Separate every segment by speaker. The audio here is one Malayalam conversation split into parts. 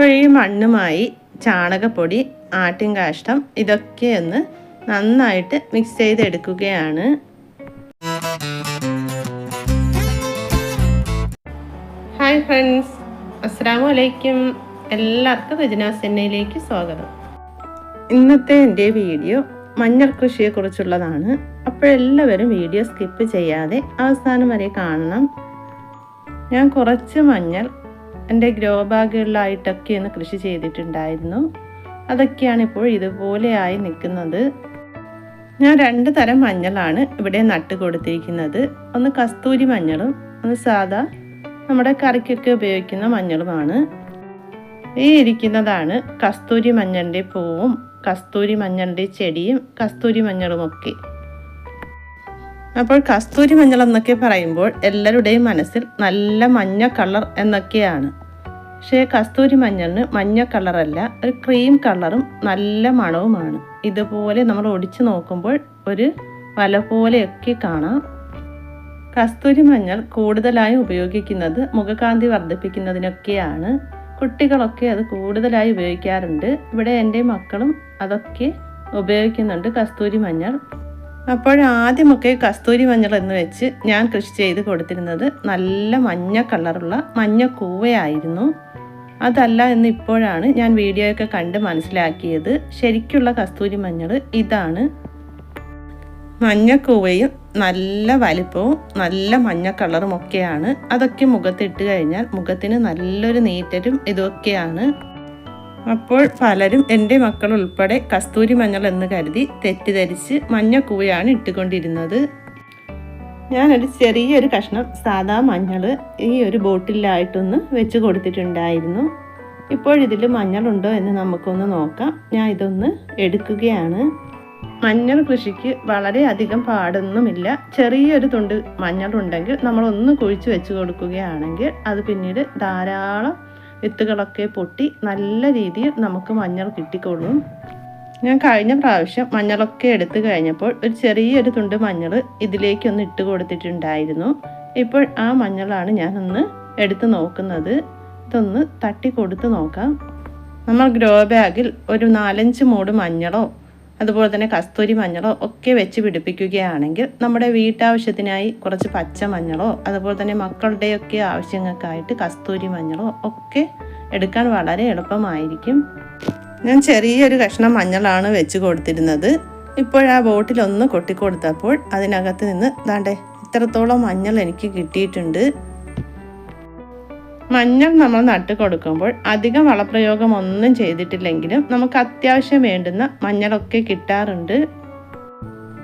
Speaker 1: അപ്പോൾ മണ്ണുമായി ചാണകപ്പൊടി ആട്ടിൻ കാഷ്ടം ഇതൊക്കെ നന്നായിട്ട് മിക്സ് ചെയ്തെടുക്കുകയാണ്. ഹായ് ഫ്രണ്ട്സ് അസ്സാം വലൈക്കും എല്ലാവർക്കും രജനാസ് സെന്നയിലേക്ക് സ്വാഗതം. ഇന്നത്തെ എന്റെ വീഡിയോ മഞ്ഞൾ കൃഷിയെക്കുറിച്ചുള്ളതാണ്. അപ്പോഴെല്ലാവരും വീഡിയോ സ്കിപ്പ് ചെയ്യാതെ അവസാനം വരെ കാണണം. ഞാൻ കുറച്ച് മഞ്ഞൾ എന്റെ ഗ്രോ ബാഗുകളിലായിട്ടൊക്കെ ഒന്ന് കൃഷി ചെയ്തിട്ടുണ്ടായിരുന്നു. അതൊക്കെയാണ് ഇപ്പോൾ ഇതുപോലെയായി നിൽക്കുന്നത്. ഞാൻ രണ്ട് തരം മഞ്ഞളാണ് ഇവിടെ നട്ട് കൊടുത്തിരിക്കുന്നത്. ഒന്ന് കസ്തൂരി മഞ്ഞളും ഒന്ന് സാദാ നമ്മുടെ കറിക്കൊക്കെ ഉപയോഗിക്കുന്ന മഞ്ഞളുമാണ്. ഈ ഇരിക്കുന്നതാണ് കസ്തൂരി മഞ്ഞളിന്റെ പൂവും കസ്തൂരി മഞ്ഞളിന്റെ ചെടിയും കസ്തൂരി മഞ്ഞളുമൊക്കെ. അപ്പോൾ കസ്തൂരി മഞ്ഞൾ എന്നൊക്കെ പറയുമ്പോൾ എല്ലാവരുടെയും മനസ്സിൽ നല്ല മഞ്ഞ കളർ എന്നൊക്കെയാണ്. പക്ഷേ കസ്തൂരി മഞ്ഞളിന് മഞ്ഞ കളറല്ല ഒരു ക്രീം കളറും നല്ല മണവുമാണ്. ഇതുപോലെ നമ്മൾ ഒടിച്ചു നോക്കുമ്പോൾ ഒരു വല പോലെയൊക്കെ കാണാം. കസ്തൂരി മഞ്ഞൾ കൂടുതലായി ഉപയോഗിക്കുന്നത് മുഖകാന്തി വർദ്ധിപ്പിക്കുന്നതിനൊക്കെയാണ്. കുട്ടികളൊക്കെ അത് കൂടുതലായി ഉപയോഗിക്കാറുണ്ട്. ഇവിടെ എന്റെ മക്കളും അതൊക്കെ ഉപയോഗിക്കുന്നുണ്ട് കസ്തൂരി മഞ്ഞൾ. അപ്പോൾ ആദ്യമൊക്കെ കസ്തൂരി മഞ്ഞൾ എന്ന് വെച്ച് ഞാൻ കൃഷി ചെയ്ത് കൊടുത്തിരുന്നത് നല്ല മഞ്ഞ കളറുള്ള മഞ്ഞ കൂവയായിരുന്നു. അതല്ല എന്ന് ഇപ്പോഴാണ് ഞാൻ വീഡിയോയൊക്കെ കണ്ട് മനസ്സിലാക്കിയത്. ശരിക്കുള്ള കസ്തൂരി മഞ്ഞൾ ഇതാണ്. മഞ്ഞക്കൂവയും നല്ല വലിപ്പവും നല്ല മഞ്ഞ കളറും ഒക്കെയാണ് അതൊക്കെ മുഖത്തിട്ട് കഴിഞ്ഞാൽ മുഖത്തിന് നല്ലൊരു നീറ്റലും ഇതൊക്കെയാണ്. അപ്പോൾ പലരും എന്റെ മക്കൾ ഉൾപ്പെടെ കസ്തൂരി മഞ്ഞൾ എന്ന് കരുതി തെറ്റിദ്ധരിച്ച് മഞ്ഞക്കൂവയാണ് ഇട്ടുകൊണ്ടിരുന്നത്. ഞാനൊരു ചെറിയൊരു കഷ്ണം സാധാ മഞ്ഞൾ ഈ ഒരു ബോട്ടിലായിട്ടൊന്ന് വെച്ച് കൊടുത്തിട്ടുണ്ടായിരുന്നു. ഇപ്പോഴിതിൽ മഞ്ഞളുണ്ടോ എന്ന് നമുക്കൊന്ന് നോക്കാം. ഞാൻ ഇതൊന്ന് എടുക്കുകയാണ്. മഞ്ഞൾ കൃഷിക്ക് വളരെയധികം പാടൊന്നുമില്ല. ചെറിയൊരു തുണ്ട് മഞ്ഞളുണ്ടെങ്കിൽ നമ്മളൊന്ന് കുഴിച്ച് വെച്ച് കൊടുക്കുകയാണെങ്കിൽ അത് പിന്നീട് ധാരാളം വിത്തുകളൊക്കെ പൊട്ടി നല്ല രീതിയിൽ നമുക്ക് മഞ്ഞൾ കിട്ടിക്കൊള്ളും. ഞാൻ കഴിഞ്ഞ പ്രാവശ്യം മഞ്ഞളൊക്കെ എടുത്തു കഴിഞ്ഞപ്പോൾ ഒരു ചെറിയൊരു തുണ്ട് മഞ്ഞൾ ഇതിലേക്കൊന്ന് ഇട്ട് കൊടുത്തിട്ടുണ്ടായിരുന്നു. ഇപ്പോൾ ആ മഞ്ഞളാണ് ഞാനൊന്ന് എടുത്ത് നോക്കുന്നത്. ഇതൊന്ന് തട്ടി കൊടുത്ത് നോക്കാം. നമ്മൾ ഗ്രോ ബാഗിൽ ഒരു നാലഞ്ച് മൂട് മഞ്ഞളോ അതുപോലെ തന്നെ കസ്തൂരി മഞ്ഞളോ ഒക്കെ വെച്ച് പിടിപ്പിക്കുകയാണെങ്കിൽ നമ്മുടെ വീട്ടാവശ്യത്തിനായി കുറച്ച് പച്ച മഞ്ഞളോ അതുപോലെ തന്നെ മക്കളുടെയൊക്കെ ആവശ്യങ്ങൾക്കായിട്ട് കസ്തൂരി മഞ്ഞളോ ഒക്കെ എടുക്കാൻ വളരെ എളുപ്പമായിരിക്കും. ഞാൻ ചെറിയൊരു കഷ്ണം മഞ്ഞളാണ് വെച്ച് കൊടുത്തിരുന്നത്. ഇപ്പോഴാ ബോട്ടിലൊന്ന് കൊട്ടിക്കൊടുത്തപ്പോൾ അതിനകത്ത് നിന്ന് ദാണ്ടേ ഇത്രത്തോളം മഞ്ഞൾ എനിക്ക് കിട്ടിയിട്ടുണ്ട്. മഞ്ഞൾ നമ്മൾ നട്ട് കൊടുക്കുമ്പോൾ അധികം വളപ്രയോഗം ഒന്നും ചെയ്തിട്ടില്ലെങ്കിലും നമുക്ക് അത്യാവശ്യം വേണ്ടുന്ന മഞ്ഞളൊക്കെ കിട്ടാറുണ്ട്.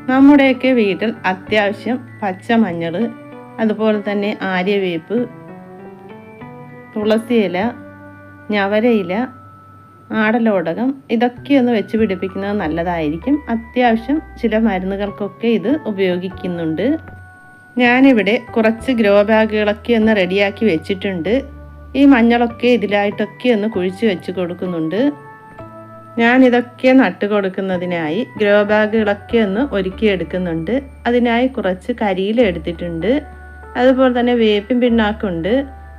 Speaker 1: നമ്മുടെയൊക്കെ വീട്ടിൽ അത്യാവശ്യം പച്ച മഞ്ഞൾ അതുപോലെ തന്നെ ആര്യവേപ്പ് തുളസി തുളസിയില ഞവരയില ആടലോടകം ഇതൊക്കെ ഒന്ന് വെച്ച് പിടിപ്പിക്കുന്നത് നല്ലതായിരിക്കും. അത്യാവശ്യം ചില മരുന്നുകൾക്കൊക്കെ ഇത് ഉപയോഗിക്കുന്നുണ്ട്. ഞാനിവിടെ കുറച്ച് ഗ്രോ ബാഗുകളൊക്കെ ഒന്ന് റെഡിയാക്കി വെച്ചിട്ടുണ്ട്. ഈ മഞ്ഞളൊക്കെ ഇതിലായിട്ടൊക്കെ ഒന്ന് കുഴിച്ച് വെച്ച് കൊടുക്കുന്നുണ്ട്. ഞാൻ ഇതൊക്കെ നട്ട് കൊടുക്കുന്നതിനായി ഗ്രോ ബാഗുകളൊക്കെ ഒന്ന് ഒരുക്കിയെടുക്കുന്നുണ്ട് അതിനായി കുറച്ച് കരിയില എടുത്തിട്ടുണ്ട്. അതുപോലെ തന്നെ വേപ്പിൻ പിണ്ണാക്കുണ്ട്.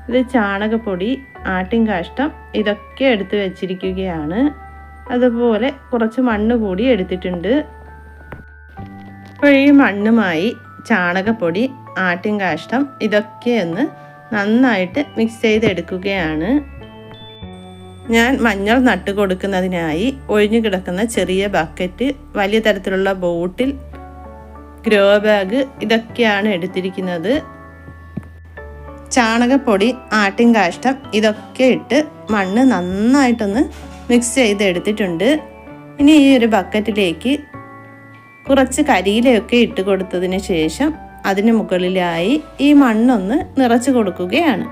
Speaker 1: ഇത് ചാണകപ്പൊടി ആട്ടിൻ കാഷ്ടം ഇതൊക്കെ എടുത്ത് വെച്ചിരിക്കുകയാണ്. അതുപോലെ കുറച്ച് മണ്ണ് കൂടി എടുത്തിട്ടുണ്ട്. ഈ മണ്ണുമായി ചാണകപ്പൊടി ആട്ടിൻ കാഷ്ടം ഇതൊക്കെ ഒന്ന് നന്നായിട്ട് മിക്സ് ചെയ്തെടുക്കുകയാണ്. ഞാൻ മഞ്ഞൾ നട്ട് കൊടുക്കുന്നതിനായി ഒഴിഞ്ഞു കിടക്കുന്ന ചെറിയ ബക്കറ്റ് വലിയ തരത്തിലുള്ള ബോട്ടിൽ ഗ്രോ ബാഗ് ഇതൊക്കെയാണ് എടുത്തിരിക്കുന്നത്. ചാണകപ്പൊടി ആട്ടിൻ കാഷ്ടം ഇതൊക്കെ ഇട്ട് മണ്ണ് നന്നായിട്ടൊന്ന് മിക്സ് ചെയ്തെടുത്തിട്ടുണ്ട്. ഇനി ഈ ഒരു ബക്കറ്റിലേക്ക് കുറച്ച് കരിയിലയൊക്കെ ഇട്ട് കൊടുത്തതിന് ശേഷം അതിന് മുകളിലായി ഈ മണ്ണൊന്ന് നിറച്ചു കൊടുക്കുകയാണ്.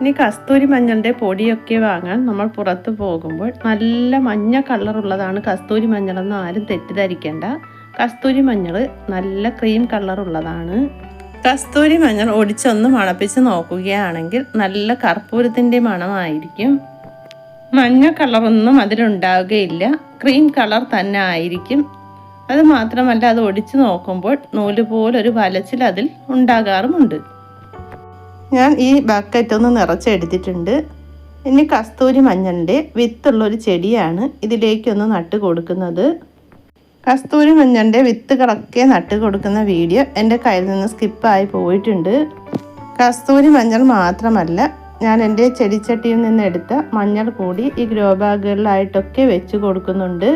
Speaker 1: ഇനി കസ്തൂരി മഞ്ഞളുടെ പൊടിയൊക്കെ വാങ്ങാൻ നമ്മൾ പുറത്ത് പോകുമ്പോൾ നല്ല മഞ്ഞ കളറുള്ളതാണ് കസ്തൂരി മഞ്ഞളെന്ന് ആരും തെറ്റിദ്ധരിക്കേണ്ട. കസ്തൂരി മഞ്ഞൾ നല്ല ക്രീം കളറുള്ളതാണ് കസ്തൂരി മഞ്ഞൾ ഒടിച്ചൊന്ന് മണപ്പിച്ച് നോക്കുകയാണെങ്കിൽ നല്ല കർപ്പൂരത്തിന്റെ മണമായിരിക്കും. മഞ്ഞ കളറൊന്നും അതിലുണ്ടാവുകയില്ല. ക്രീം കളർ തന്നെ ആയിരിക്കും. അത് മാത്രമല്ല അത് ഒടിച്ചു നോക്കുമ്പോൾ നൂൽ പോലൊരു വലച്ചിൽ അതിൽ ഉണ്ടാകാറുമുണ്ട്. ഞാൻ ഈ ബക്കറ്റ് ഒന്ന് നിറച്ചെടുത്തിട്ടുണ്ട്. ഇനി കസ്തൂരി മഞ്ഞളിന്റെ വിത്തുള്ളൊരു ചെടിയാണ് ഇതിലേക്കൊന്ന് നട്ട് കൊടുക്കുന്നത്. കസ്തൂരി മഞ്ഞളിന്റെ വിത്തുകളൊക്കെ നട്ട് കൊടുക്കുന്ന വീഡിയോ എന്റെ കയ്യിൽ നിന്ന് സ്കിപ്പായി പോയിട്ടുണ്ട്. കസ്തൂരി മഞ്ഞൾ മാത്രമല്ല ഞാൻ എന്റെ ചെടിച്ചട്ടിയിൽ നിന്ന് എടുത്ത മഞ്ഞൾ കൂടി ഈ ഗ്രോ ബാഗുകളിലായിട്ടൊക്കെ വെച്ച് കൊടുക്കുന്നുണ്ട്.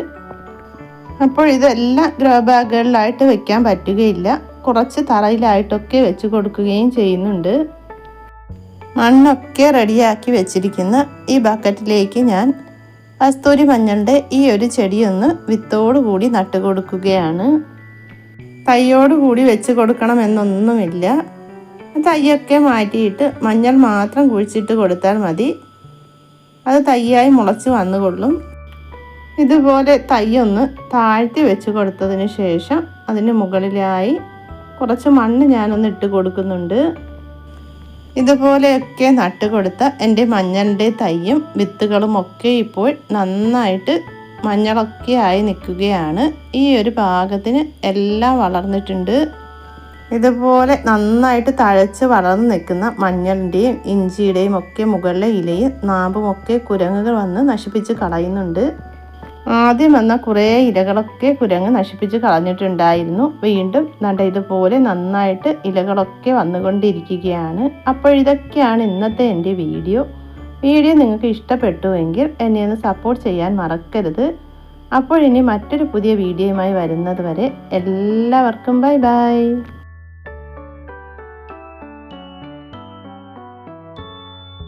Speaker 1: അപ്പോൾ ഇതെല്ലാം ഗ്രോ ബാഗുകളിലായിട്ട് വെക്കാൻ പറ്റുകയില്ല. കുറച്ച് തറയിലായിട്ടൊക്കെ വെച്ച് കൊടുക്കുകയും ചെയ്യുന്നുണ്ട്. മണ്ണൊക്കെ റെഡിയാക്കി വെച്ചിരിക്കുന്ന ഈ ബക്കറ്റിലേക്ക് ഞാൻ കസ്തൂരി മഞ്ഞളുടെ ഈ ഒരു ചെടിയൊന്ന് വിത്തോടു കൂടി നട്ടു കൊടുക്കുകയാണ്. തൈയോട് കൂടി വെച്ച് കൊടുക്കണമെന്നൊന്നുമില്ല. തയ്യൊക്കെ മാറ്റിയിട്ട് മഞ്ഞൾ മാത്രം കുഴിച്ചിട്ട് കൊടുത്താൽ മതി. അത് തയ്യായി മുളച്ച് വന്നുകൊള്ളും. ഇതുപോലെ തൈയൊന്ന് താഴ്ത്തി വെച്ച് കൊടുത്തതിന് ശേഷം അതിന് മുകളിലായി കുറച്ച് മണ്ണ് ഞാനൊന്ന് ഇട്ട് കൊടുക്കുന്നുണ്ട്. ഇതുപോലെയൊക്കെ നട്ട് കൊടുത്ത എന്റെ മഞ്ഞളിന്റെ തൈയും വിത്തുകളും ഒക്കെ ഇപ്പോൾ നന്നായിട്ട് മഞ്ഞളൊക്കെ ആയി നിൽക്കുകയാണ്. ഈ ഒരു ഭാഗത്തിന് എല്ലാം വളർന്നിട്ടുണ്ട്. ഇതുപോലെ നന്നായിട്ട് തഴച്ച് വളർന്നു നിൽക്കുന്ന മഞ്ഞളിന്റെയും ഇഞ്ചിയുടെയും ഒക്കെ മുകളിലെ ഇലയും നാമ്പുമൊക്കെ കുരങ്ങുകൾ വന്ന് നശിപ്പിച്ച് കളയുന്നുണ്ട്. ആദ്യം വന്ന കുറേ ഇലകളൊക്കെ കുരങ്ങ് നശിപ്പിച്ച് കളഞ്ഞിട്ടുണ്ടായിരുന്നു. വീണ്ടും നട ഇതുപോലെ നന്നായിട്ട് ഇലകളൊക്കെ വന്നുകൊണ്ടിരിക്കുകയാണ്. അപ്പോൾ ഇതൊക്കെയാണ് ഇന്നത്തെ എന്റെ വീഡിയോ. വീഡിയോ നിങ്ങൾക്ക് ഇഷ്ടപ്പെട്ടുവെങ്കിൽ എന്നെ ഒന്ന് സപ്പോർട്ട് ചെയ്യാൻ മറക്കരുത്. അപ്പോൾ ഇനി മറ്റൊരു പുതിയ വീഡിയോയുമായി വരുന്നത് വരെ എല്ലാവർക്കും ബൈ ബൈ.